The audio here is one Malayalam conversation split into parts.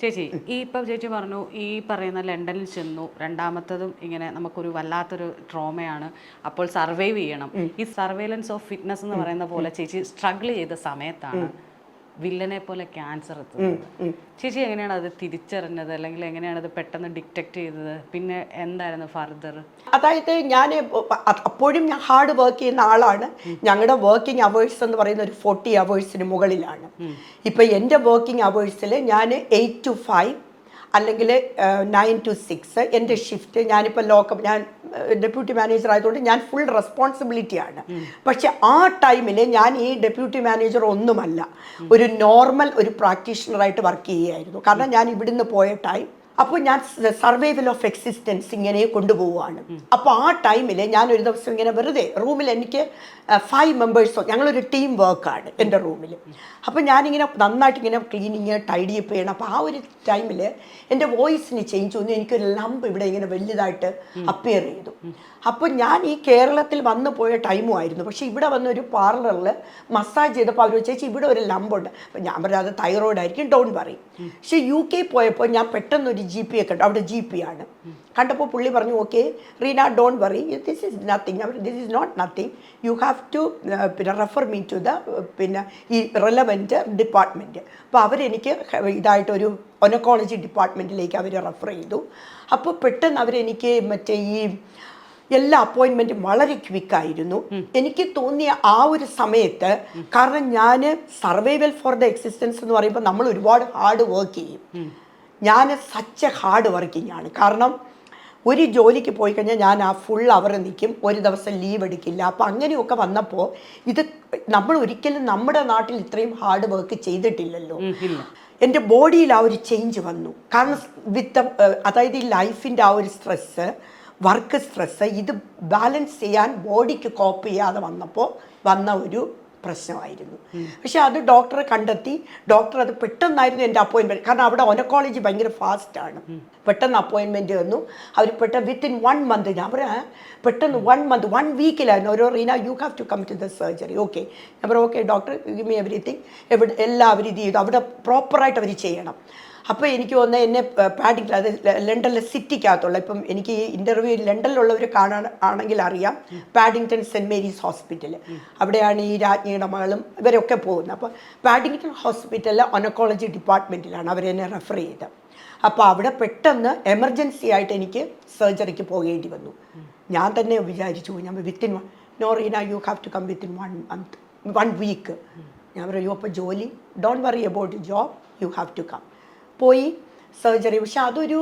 ചേച്ചി ഈ ഇപ്പം ചേച്ചി പറഞ്ഞു ഈ പറയുന്ന ലണ്ടനിൽ ചെന്നു രണ്ടാമത്തതും ഇങ്ങനെ നമുക്കൊരു വല്ലാത്തൊരു ട്രോമയാണ് അപ്പോൾ സർവൈവ് ചെയ്യണം. ഈ സർവൈലൻസ് ഓഫ് ഫിറ്റ്നസ് എന്ന് പറയുന്ന പോലെ ചേച്ചി സ്ട്രഗിൾ ചെയ്ത സമയത്താണ് വില്ലനെ പോലെ ക്യാൻസർ എത്തുന്നത്. ചേച്ചി എങ്ങനെയാണ് അത് തിരിച്ചറിഞ്ഞത്? അല്ലെങ്കിൽ എങ്ങനെയാണ് അത് പെട്ടെന്ന് ഡിറ്റക്ട് ചെയ്തത്? പിന്നെ എന്തായിരുന്നു ഫർദർ അതായത് ഞാൻ അപ്പോഴും ഞാൻ ഹാർഡ് വർക്ക് ചെയ്യുന്ന ആളാണ്. ഞങ്ങളുടെ വർക്കിംഗ് അവേഴ്സ് എന്ന് പറയുന്ന ഒരു ഫോർട്ടി അവേഴ്സിന് മുകളിലാണ്. ഇപ്പം എന്റെ വർക്കിംഗ് അവേഴ്സിൽ ഞാൻ എയ്റ്റ് ടു ഫൈവ് അല്ലെങ്കിൽ നയൻ ടു സിക്സ് എന്റെ ഷിഫ്റ്റ് ഞാനിപ്പോൾ ലോക്കപ്പ് ഞാൻ ഡെപ്യൂട്ടി മാനേജർ ആയതുകൊണ്ട് ഞാൻ ഫുൾ റെസ്പോൺസിബിലിറ്റിയാണ് പക്ഷെ ആ ടൈമിൽ ഞാൻ ഈ ഡെപ്യൂട്ടി മാനേജർ ഒന്നുമല്ല ഒരു നോർമൽ ഒരു പ്രാക്ടീഷണറായിട്ട് വർക്ക് ചെയ്യുകയായിരുന്നു. കാരണം ഞാൻ ഇവിടുന്ന് പോയ ടൈം അപ്പോൾ ഞാൻ സർവൈവൽ ഓഫ് എക്സിസ്റ്റൻസ് ഇങ്ങനെ കൊണ്ടുപോവുകയാണ്. അപ്പോൾ ആ ടൈമിൽ ഞാൻ ഒരു ദിവസം ഇങ്ങനെ വെറുതെ റൂമിൽ എനിക്ക് ഫൈവ് മെമ്പേഴ്സോ ഞങ്ങളൊരു ടീം വർക്കാണ് എന്റെ റൂമിൽ അപ്പോൾ ഞാനിങ്ങനെ നന്നായിട്ട് ഇങ്ങനെ ക്ലീനിങ് ടൈഡി അപ്പ് ചെയ്യണം. അപ്പോൾ ആ ഒരു ടൈമിൽ എന്റെ വോയിസിന് ചേഞ്ച് വന്നു. എനിക്കൊരു ലംബ് ഇവിടെ ഇങ്ങനെ വലുതായിട്ട് അപ്പിയർ ചെയ്തു. അപ്പോൾ ഞാൻ ഈ കേരളത്തിൽ വന്നു പോയ ടൈമും ആയിരുന്നു. പക്ഷേ ഇവിടെ വന്ന ഒരു പാർലറിൽ മസാജ് ചെയ്തപ്പോൾ അവർ ചേച്ചി ഇവിടെ ഒരു ലംബുണ്ട് അപ്പോൾ ഞാൻ പറഞ്ഞത് അത് തൈറോയിഡ് ആയിരിക്കും. ഡോൺ പറയും പക്ഷേ യു കെ പോയപ്പോൾ ഞാൻ പെട്ടെന്ന് ഒരു ജി പി ഒക്കെ ഉണ്ട്. അവിടെ ജി പി ആണ്. കണ്ടപ്പോൾ പുള്ളി പറഞ്ഞു okay Reena don't worry this is nothing our this is not nothing you have to പിന്നെ റെഫർ മീ ടു ദ പിന്നെ ഈ റെലവന്റ് ഡിപ്പാർട്ട്മെന്റ് അപ്പോൾ അവരെനിക്ക് ഇതായിട്ടൊരു ഒനക്കോളജി ഡിപ്പാർട്ട്മെന്റിലേക്ക് അവർ റെഫർ ചെയ്തു. അപ്പോൾ പെട്ടെന്ന് അവരെനിക്ക് മറ്റേ ഈ എല്ലാ അപ്പോയിൻമെന്റും വളരെ ക്വിക്കായിരുന്നു എനിക്ക് തോന്നിയ ആ ഒരു സമയത്ത് കാരണം ഞാൻ സർവൈവൽ ഫോർ ദ എക്സിസ്റ്റൻസ് എന്ന് പറയുമ്പോൾ നമ്മൾ ഒരുപാട് ഹാർഡ് വർക്ക് ചെയ്യും. ഞാൻ സച്ച് ഹാർഡ് വർക്കിംഗ് ആണ്. കാരണം ഒരു ജോലിക്ക് പോയി കഴിഞ്ഞാൽ ഞാൻ ആ ഫുൾ അവർ നിൽക്കും ഒരു ദിവസം ലീവ് എടുക്കില്ല. അപ്പം അങ്ങനെയൊക്കെ വന്നപ്പോൾ ഇത് നമ്മൾ ഒരിക്കലും നമ്മുടെ നാട്ടിൽ ഇത്രയും ഹാർഡ് വർക്ക് ചെയ്തിട്ടില്ലല്ലോ. എന്റെ ബോഡിയിൽ ആ ഒരു ചേഞ്ച് വന്നു. കാരണം വിത്ത് അതായത് ഈ ലൈഫിന്റെ ആ ഒരു സ്ട്രെസ്സ് വർക്ക് സ്ട്രെസ്സ് ഇത് ബാലൻസ് ചെയ്യാൻ ബോഡിക്ക് കോപ്പ് ചെയ്യാതെ വന്നപ്പോൾ വന്ന ഒരു പ്രശ്നമായിരുന്നു. പക്ഷെ അത് ഡോക്ടറെ കണ്ടെത്തി. ഡോക്ടർ അത് പെട്ടെന്നായിരുന്നു എന്റെ അപ്പോയിൻമെന്റ്. കാരണം അവിടെ ഒനക്കോളജി ഭയങ്കര ഫാസ്റ്റാണ് പെട്ടെന്ന് അപ്പോയിൻമെന്റ് വന്നു. അവർ പെട്ടെന്ന് വിത്തിൻ വൺ മന്ത് ഞാൻ പറയാം പെട്ടെന്ന് വൺ മന്ത് വൺ വീക്കിലായിരുന്നു ഓരോ Reena you have to come to the surgery okay ഞാൻ പറയാം okay doctor give me everything എവിടെ എല്ലാവരും ഇത് ചെയ്തു. അവിടെ പ്രോപ്പറായിട്ട് അവർ ചെയ്യണം. അപ്പോൾ എനിക്ക് തോന്നുന്ന എന്നെ പാഡിങ്ങിൽ അത് ലണ്ടനിലെ സിറ്റിക്കകത്തുള്ള ഇപ്പം എനിക്ക് ഈ ഇന്റർവ്യൂ ലണ്ടനിലുള്ളവർ കാണാൻ ആണെങ്കിൽ അറിയാം. പാഡിങ്ടൺ സെന്റ് മേരീസ് ഹോസ്പിറ്റൽ അവിടെയാണ് ഈ രാജ്ഞിയുടെ മകളും ഇവരൊക്കെ പോകുന്നത്. അപ്പോൾ പാഡിങ്ടൺ ഹോസ്പിറ്റലിലെ ഒനക്കോളജി ഡിപ്പാർട്ട്മെന്റിലാണ് അവരെന്നെ റെഫർ ചെയ്തത്. അപ്പോൾ അവിടെ പെട്ടെന്ന് എമർജൻസി ആയിട്ട് എനിക്ക് സർജറിക്ക് പോകേണ്ടി വന്നു. ഞാൻ തന്നെ വിചാരിച്ചു ഞാൻ within no Reena you have to come within one month one week ഞാൻ പറയൂ അപ്പോൾ ജോലി don't worry about job you have to come പോയി സർജറി. പക്ഷെ അതൊരു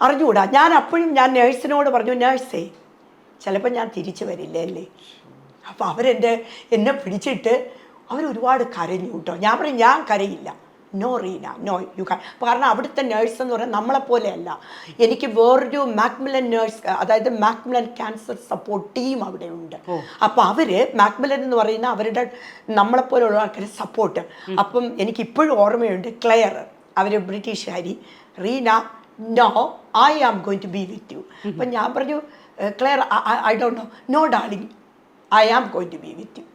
അറിഞ്ഞുകൂടാ. ഞാൻ അപ്പോഴും ഞാൻ നേഴ്സിനോട് പറഞ്ഞു നേഴ്സേ ചിലപ്പോൾ ഞാൻ തിരിച്ചു വരില്ലേ അല്ലേ? അപ്പോൾ അവരെന്റെ എന്നെ പിടിച്ചിട്ട് അവരൊരുപാട് കരഞ്ഞു കേട്ടോ. ഞാൻ പറഞ്ഞു ഞാൻ കരയില്ല. No Reena no you can കാരണം അവിടുത്തെ നേഴ്സ് എന്ന് പറയുന്നത് നമ്മളെപ്പോലെയല്ല. എനിക്ക് വേറൊരു മാക്മിലൻ നേഴ്സ് അതായത് മാക്മിലൻ ക്യാൻസർ സപ്പോർട്ട് ടീം അവിടെ ഉണ്ട് അപ്പോൾ അവർ മാക്മിലൻ എന്ന് പറയുന്ന അവരുടെ നമ്മളെപ്പോലെയുള്ള ആൾക്കാർ സപ്പോർട്ട് അപ്പം എനിക്ക് ഇപ്പോഴും ഓർമ്മയുണ്ട് ക്ലെയർ അവർ ബ്രിട്ടീഷുകാരി. Reena no I am going to be with you അപ്പം ഞാൻ പറഞ്ഞു Claire I don't know no darling I am going to be with you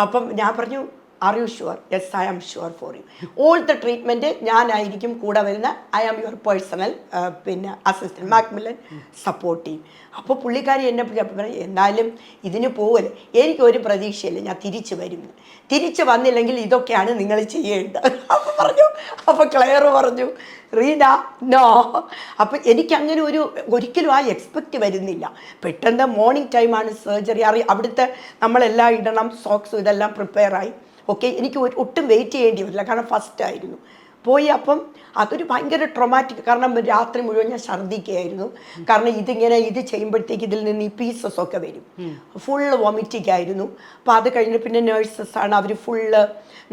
അപ്പം ഞാൻ പറഞ്ഞു are you sure yes I am sure for you all the treatment ഞാനായിരിക്കും കൂടെ വരുന്ന. ഐ ആം യുവർ പേഴ്സണൽ പിന്നെ അസിസ്റ്റന്റ് മാക്മില്ലൻ സപ്പോർട്ട് ചെയ്യും അപ്പോൾ പുള്ളിക്കാരി എന്നെ പറഞ്ഞു എന്നാലും ഇതിന് പോകല്ലേ എനിക്കൊരു പ്രതീക്ഷയില്ല. ഞാൻ തിരിച്ചു വരും. തിരിച്ചു വന്നില്ലെങ്കിൽ ഇതൊക്കെയാണ് നിങ്ങൾ ചെയ്യേണ്ടത്. അപ്പോൾ പറഞ്ഞു അപ്പോൾ ക്ലെയർ പറഞ്ഞു റീന നോ. അപ്പം എനിക്കങ്ങനെ ഒരു ഒരിക്കലും ആ എക്സ്പെക്റ്റ് വരുന്നില്ല. പെട്ടെന്ന് മോർണിംഗ് ടൈമാണ് സർജറി അറി അവിടുത്തെ നമ്മളെല്ലാം ഇടണം സോക്സും ഇതെല്ലാം പ്രിപ്പയർ ആയി. ഓക്കെ എനിക്ക് ഒട്ടും വെയിറ്റ് ചെയ്യേണ്ടി വരില്ല. കാരണം ഫസ്റ്റ് ആയിരുന്നു. പോയി അപ്പം അതൊരു ഭയങ്കര ട്രൊമാറ്റിക് കാരണം രാത്രി മുഴുവൻ ഞാൻ ഛർദ്ദിക്കുകയായിരുന്നു. കാരണം ഇതിങ്ങനെ ഇത് ചെയ്യുമ്പോഴത്തേക്ക് ഇതിൽ നിന്ന് ഈ പീസസ് ഒക്കെ വരും. ഫുള്ള് വൊമിറ്റിക് ആയിരുന്നു. അപ്പോൾ അത് കഴിഞ്ഞ് പിന്നെ നേഴ്സസ് ആണ് അവർ ഫുള്ള്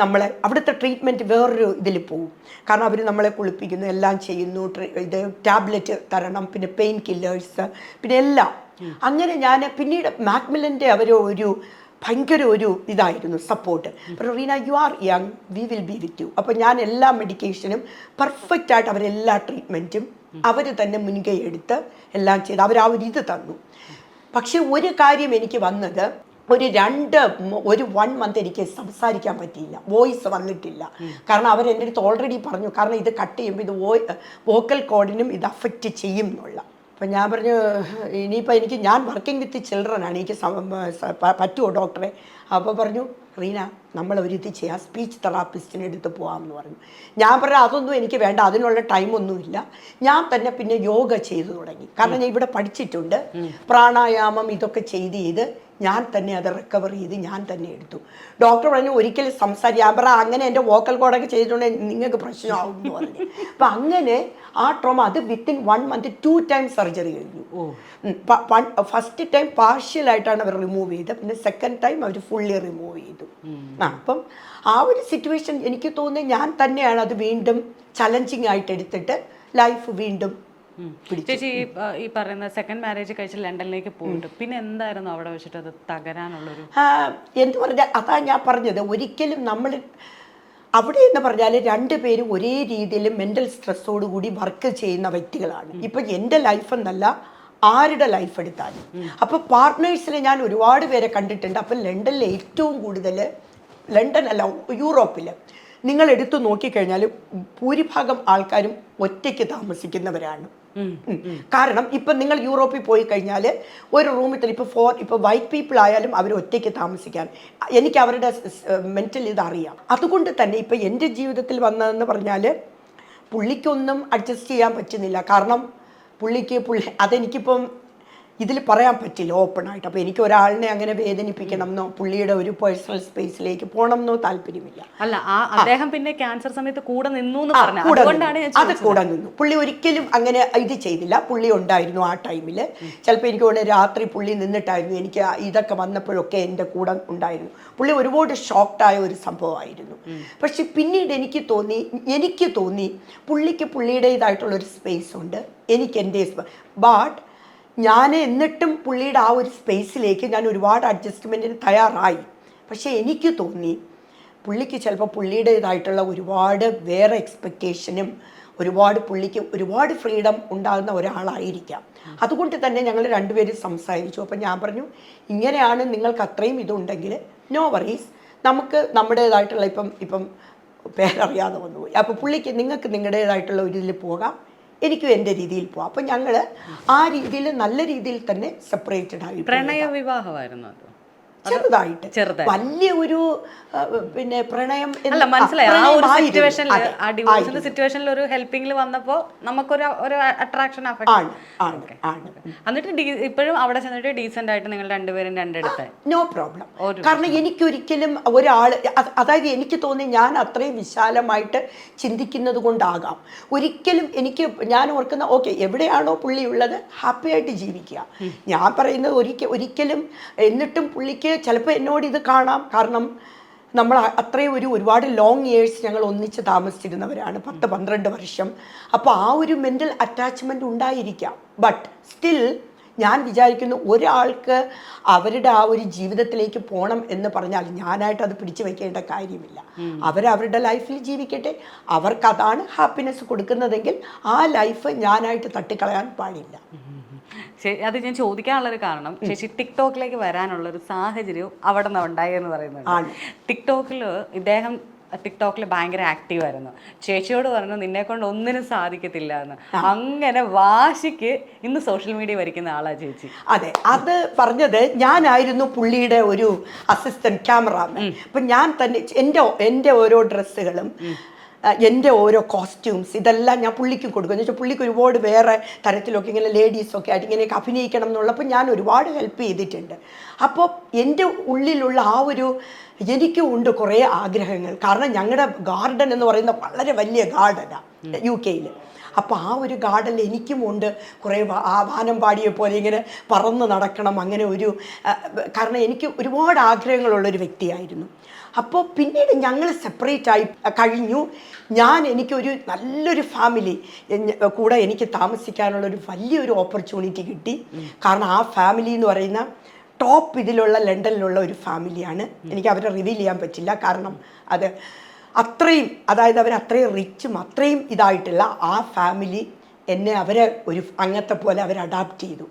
നമ്മളെ അവിടുത്തെ ട്രീറ്റ്മെന്റ് വേറൊരു ഇതിൽ പോവും. കാരണം അവർ നമ്മളെ കുളിപ്പിക്കുന്നു എല്ലാം ചെയ്യുന്നു ഇത് ടാബ്ലറ്റ് തരണം പിന്നെ പെയിൻ കില്ലേഴ്സ് പിന്നെ എല്ലാം. അങ്ങനെ ഞാൻ പിന്നീട് മാക്മിലന്റെ അവർ ഒരു ഭയങ്കര ഒരു ഇതായിരുന്നു support Reena you are young we will be with you അപ്പോൾ ഞാൻ എല്ലാ മെഡിക്കേഷനും പെർഫെക്റ്റ് ആയിട്ട് അവരെല്ലാ ട്രീറ്റ്മെന്റും അവർ തന്നെ മുൻകൈ എടുത്ത് എല്ലാം ചെയ്ത് അവർ ആ ഒരു ഇത് തന്നു. പക്ഷെ ഒരു കാര്യം എനിക്ക് വന്നത് ഒരു രണ്ട് ഒരു വൺ മന്ത് എനിക്ക് സംസാരിക്കാൻ പറ്റിയില്ല. വോയിസ് വന്നിട്ടില്ല. കാരണം അവർ എന്റെ അടുത്ത് ഓൾറെഡി പറഞ്ഞു കാരണം ഇത് കട്ട് ചെയ്യുമ്പോൾ ഇത് വോക്കൽ കോഡിനും ഇത് അഫക്റ്റ് ചെയ്യും എന്നുള്ള. അപ്പം ഞാൻ പറഞ്ഞു ഇനിയിപ്പോൾ എനിക്ക് ഞാൻ വർക്കിംഗ് വിത്ത് ചിൽഡ്രൻ ആണ് എനിക്ക് പറ്റുമോ ഡോക്ടറെ അപ്പോൾ പറഞ്ഞു റീന നമ്മൾ ഒരു ഇത് ചെയ്യാം സ്പീച്ച് തെറാപ്പിസ്റ്റിനെ എടുത്ത് പോകാമെന്ന് പറഞ്ഞു. ഞാൻ പറഞ്ഞു അതൊന്നും എനിക്ക് വേണ്ട അതിനുള്ള ടൈമൊന്നുമില്ല ഞാൻ തന്നെ പിന്നെ യോഗ ചെയ്തു തുടങ്ങി. കാരണം ഞാൻ ഇവിടെ പഠിച്ചിട്ടുണ്ട്. പ്രാണായാമം ഇതൊക്കെ ചെയ്ത് ചെയ്ത് ഞാൻ തന്നെ അത് റിക്കവർ ചെയ്ത് ഞാൻ തന്നെ എടുത്തു. ഡോക്ടർ പറഞ്ഞു ഒരിക്കലും സംസാരിക്കാൻ ഞാൻ പറ അങ്ങനെ എന്റെ വോക്കൽ കോഡൊക്കെ ചെയ്തിട്ടുണ്ടെങ്കിൽ നിങ്ങൾക്ക് പ്രശ്നമാവും എന്ന് പറഞ്ഞു. അപ്പം അങ്ങനെ ആ ട്രോമ അത് within one month two time surgery കഴിഞ്ഞു. ഫസ്റ്റ് ടൈം പാർഷ്യലായിട്ടാണ് അവർ റിമൂവ് ചെയ്തത്. പിന്നെ സെക്കൻഡ് ടൈം അവർ ഫുള്ളി റിമൂവ് ചെയ്തു. ആ അപ്പം ആ ഒരു സിറ്റുവേഷൻ എനിക്ക് തോന്നുന്നത് ഞാൻ തന്നെയാണ് അത് വീണ്ടും ചലഞ്ചിങ് ആയിട്ട് എടുത്തിട്ട് ലൈഫ് വീണ്ടും ചേച്ചി ഈ, പറയുന്ന സെക്കൻഡ് മാരേജ് കഴിച്ച് ലണ്ടനിലേക്ക് പോയിട്ട് പിന്നെ എന്തായിരുന്നു അവിടെ വെച്ചിട്ട് അത് തകരാനുള്ളൊരു എന്ത് പറഞ്ഞാൽ അതാ ഞാൻ പറഞ്ഞത്. ഒരിക്കലും നമ്മൾ അവിടെ എന്ന് പറഞ്ഞാൽ രണ്ടുപേരും ഒരേ രീതിയിൽ മെന്റൽ സ്ട്രെസ്സോടുകൂടി വർക്ക് ചെയ്യുന്ന വ്യക്തികളാണ്. ഇപ്പം എന്റെ ലൈഫ് എന്നല്ല ആരുടെ ലൈഫ് എടുത്താലും. അപ്പോൾ പാർട്ട്നേഴ്സിൽ ഞാൻ ഒരുപാട് പേരെ കണ്ടിട്ടുണ്ട്. അപ്പം ലണ്ടനിൽ ഏറ്റവും കൂടുതൽ ലണ്ടൻ അല്ല യൂറോപ്പിൽ നിങ്ങൾ എടുത്തു നോക്കിക്കഴിഞ്ഞാൽ ഭൂരിഭാഗം ആൾക്കാരും ഒറ്റയ്ക്ക് താമസിക്കുന്നവരാണ്. കാരണം ഇപ്പം നിങ്ങൾ യൂറോപ്പിൽ പോയി കഴിഞ്ഞാൽ ഒരു റൂമിൽ തന്നെ ഇപ്പോൾ ഫോർ ഇപ്പോൾ വൈറ്റ് പീപ്പിൾ ആയാലും അവർ ഒറ്റയ്ക്ക് താമസിക്കാൻ. എനിക്ക് അവരുടെ മെന്റൽ ഇത് അറിയാം. അതുകൊണ്ട് തന്നെ ഇപ്പം എന്റെ ജീവിതത്തിൽ വന്നതെന്ന് പറഞ്ഞാൽ പുള്ളിക്കൊന്നും അഡ്ജസ്റ്റ് ചെയ്യാൻ പറ്റുന്നില്ല. കാരണം പുള്ളിക്ക് പുള്ളി അതെനിക്കിപ്പം ഇതിൽ പറയാൻ പറ്റില്ല ഓപ്പണായിട്ട്. അപ്പോൾ എനിക്ക് ഒരാളിനെ അങ്ങനെ വേദനിപ്പിക്കണം എന്നോ പുള്ളിയുടെ ഒരു പേഴ്സണൽ സ്പേസിലേക്ക് പോകണം എന്നോ താല്പര്യമില്ല. അല്ല ആ അദ്ദേഹം പിന്നെ ക്യാൻസർ സമയത്ത് കൂടെ നിന്നു അത് കൂടെ നിന്നു. പുള്ളി ഒരിക്കലും അങ്ങനെ ഇത് ചെയ്തില്ല. പുള്ളി ഉണ്ടായിരുന്നു ആ ടൈമിൽ ചിലപ്പോൾ എനിക്ക് തോന്നുന്നു രാത്രി പുള്ളി നിന്നിട്ടായിരുന്നു എനിക്ക് ഇതൊക്കെ വന്നപ്പോഴൊക്കെ എന്റെ കൂടെ ഉണ്ടായിരുന്നു. പുള്ളി ഒരുപാട് ഷോക്ക്ഡായ ഒരു സംഭവമായിരുന്നു. പക്ഷെ പിന്നീട് എനിക്ക് തോന്നി എനിക്ക് തോന്നി പുള്ളിക്ക് പുള്ളിയുടേതായിട്ടുള്ള ഒരു സ്പേസ് ഉണ്ട്. എനിക്ക് എന്റെ ബട്ട് ഞാൻ എന്നിട്ടും പുള്ളിയുടെ ആ ഒരു സ്പേസിലേക്ക് ഞാൻ ഒരുപാട് അഡ്ജസ്റ്റ്മെന്റിന് തയ്യാറായി. പക്ഷേ എനിക്ക് തോന്നി പുള്ളിക്ക് ചിലപ്പോൾ പുള്ളിയുടേതായിട്ടുള്ള ഒരുപാട് വേറെ എക്സ്പെക്റ്റേഷനും ഒരുപാട് പുള്ളിക്ക് ഒരുപാട് ഫ്രീഡം ഉണ്ടാകുന്ന ഒരാളായിരിക്കാം. അതുകൊണ്ട് തന്നെ ഞങ്ങൾ രണ്ടുപേരും സംസാരിച്ചു. അപ്പം ഞാൻ പറഞ്ഞു ഇങ്ങനെയാണ് നിങ്ങൾക്ക് അത്രയും ഇതുണ്ടെങ്കിൽ നോ വറീസ് നമുക്ക് നമ്മുടേതായിട്ടുള്ള ഇപ്പം ഇപ്പം പേരറിയാതെ വന്നുപോയി. അപ്പോൾ പുള്ളിക്ക് നിങ്ങൾക്ക് നിങ്ങളുടേതായിട്ടുള്ള ഒരു ഇതിൽ പോകാം. എനിക്കും എന്റെ രീതിയിൽ പോവാം അപ്പം ഞങ്ങൾ ആ രീതിയിൽ നല്ല രീതിയിൽ തന്നെ സെപ്പറേറ്റഡ് ആയി. പ്രണയ വിവാഹമായിരുന്നു ചെറുതായിട്ട്. ചെറുതായി വലിയ ഒരു പിന്നെ പ്രണയം അല്ല മനസ്സിലായി. ആ ഒരു. സിറ്റുവേഷനിൽ ആ ഡിവോഴ്സിന്റെ. സിറ്റുവേഷനിൽ ഒരു ഹെൽപ്പിംഗിൽ വന്നപ്പോ നമുക്കൊരു ഒരു അട്രാക്ഷൻ ആണ് ആണ് എന്നിട്ട് ഇപ്പോഴും അവിടെ ചെന്നിട്ട് ഡീസെന്റ് ആയിട്ട് നിങ്ങൾ രണ്ടുപേരും രണ്ടിടത്ത്. നോ പ്രോബ്ലം കാരണം കാരണം എനിക്കൊരിക്കലും ഒരാൾ അതായത് എനിക്ക് തോന്നി ഞാൻ അത്രയും വിശാലമായിട്ട് ചിന്തിക്കുന്നത് കൊണ്ടാകാം. ഒരിക്കലും എനിക്ക് ഞാൻ ഓർക്കുന്ന ഓക്കെ എവിടെയാണോ പുള്ളി ഉള്ളത് ഹാപ്പി ആയിട്ട് ജീവിക്കുക. ഞാൻ പറയുന്നത് ഒരിക്കൽ ഒരിക്കലും എന്നിട്ടും പുള്ളിക്ക് ചിലപ്പോൾ എന്നോട് ഇത് കാണാം. കാരണം നമ്മൾ അത്രയും ഒരു ഒരുപാട് ലോങ് ഇയേഴ്സ് ഞങ്ങൾ ഒന്നിച്ച് താമസിച്ചിരുന്നവരാണ്. പത്ത് പന്ത്രണ്ട് വർഷം. അപ്പോൾ ആ ഒരു മെന്റൽ അറ്റാച്ച്മെന്റ് ഉണ്ടായിരിക്കാം. ബട്ട് സ്റ്റിൽ ഞാൻ വിചാരിക്കുന്നു ഒരാൾക്ക് അവരുടെ ആ ഒരു ജീവിതത്തിലേക്ക് പോകണം എന്ന് പറഞ്ഞാൽ ഞാനായിട്ട് അത് പിടിച്ചു വെക്കേണ്ട കാര്യമില്ല. അവരവരുടെ ലൈഫിൽ ജീവിക്കട്ടെ. അവർക്കതാണ് ഹാപ്പിനെസ് കൊടുക്കുന്നതെങ്കിൽ ആ ലൈഫ് ഞാനായിട്ട് തട്ടിക്കളയാൻ പാടില്ല. അത് ഞാൻ ചോദിക്കാനുള്ളൊരു കാരണം ചേച്ചി ടിക്ടോക്കിലേക്ക് വരാനുള്ള ഒരു സാഹചര്യം അവിടെ നിന്ന് ഉണ്ടായി എന്ന് പറയുന്നത്. ടിക്ടോക്കിൽ ഇദ്ദേഹം ടിക്ടോക്കിൽ ഭയങ്കര ആക്റ്റീവ് ആയിരുന്നു. ചേച്ചിയോട് പറഞ്ഞു നിന്നെ കൊണ്ട് ഒന്നിനും സാധിക്കത്തില്ല എന്ന്. അങ്ങനെ വാശിക്ക് ഇന്ന് സോഷ്യൽ മീഡിയ വരയ്ക്കുന്ന ആളാ ചേച്ചി. അതെ അത് പറഞ്ഞത് ഞാനായിരുന്നു പുള്ളിയുടെ ഒരു അസിസ്റ്റന്റ് ക്യാമറാമാൻ അപ്പം ഞാൻ തന്നെ എന്റെ എന്റെ ഓരോ ഡ്രസ്സുകളും എന്റെ ഓരോ കോസ്റ്റ്യൂംസ് ഇതെല്ലാം ഞാൻ പുള്ളിക്ക് കൊടുക്കും. എന്ന് വെച്ചാൽ പുള്ളിക്ക് ഒരുപാട് വേറെ തരത്തിലൊക്കെ ഇങ്ങനെ ലേഡീസൊക്കെ ആയിട്ട് ഇങ്ങനെയൊക്കെ അഭിനയിക്കണം എന്നുള്ളപ്പോൾ ഞാൻ ഒരുപാട് ഹെൽപ്പ് ചെയ്തിട്ടുണ്ട്. അപ്പോൾ എന്റെ ഉള്ളിലുള്ള ആ ഒരു എനിക്കും ഉണ്ട് കുറേ ആഗ്രഹങ്ങൾ. കാരണം ഞങ്ങളുടെ ഗാർഡൻ എന്ന് പറയുന്ന വളരെ വലിയ ഗാർഡനാണ് യു കെയിൽ അപ്പോൾ ആ ഒരു ഗാർഡനിൽ എനിക്കും ഉണ്ട് കുറേ ആവാനം ആ വാനം പാടിയെ പോലെ ഇങ്ങനെ പറന്ന് നടക്കണം അങ്ങനെ ഒരു കാരണം എനിക്ക് ഒരുപാട് ആഗ്രഹങ്ങളുള്ള ഒരു വ്യക്തിയായിരുന്നു. അപ്പോൾ പിന്നീട് ഞങ്ങൾ സെപ്പറേറ്റ് ആയി കഴിഞ്ഞു. ഞാൻ എനിക്കൊരു നല്ലൊരു ഫാമിലി കൂടെ എനിക്ക് താമസിക്കാനുള്ള ഒരു വലിയൊരു ഓപ്പർച്യൂണിറ്റി കിട്ടി. കാരണം ആ ഫാമിലി എന്ന് പറയുന്ന ടോപ്പ് ഇതിലുള്ള ലണ്ടനിലുള്ള ഒരു ഫാമിലിയാണ് എനിക്ക് അവരെ റിവീൽ ചെയ്യാൻ പറ്റില്ല. കാരണം അത് അത്രയും അതായത് അവർ അത്രയും റിച്ചും അത്രയും ഇതായിട്ടുള്ള ആ ഫാമിലി എന്നെ അവരെ ഒരു അംഗത്തെ പോലെ അവർ അഡാപ്റ്റ് ചെയ്തു.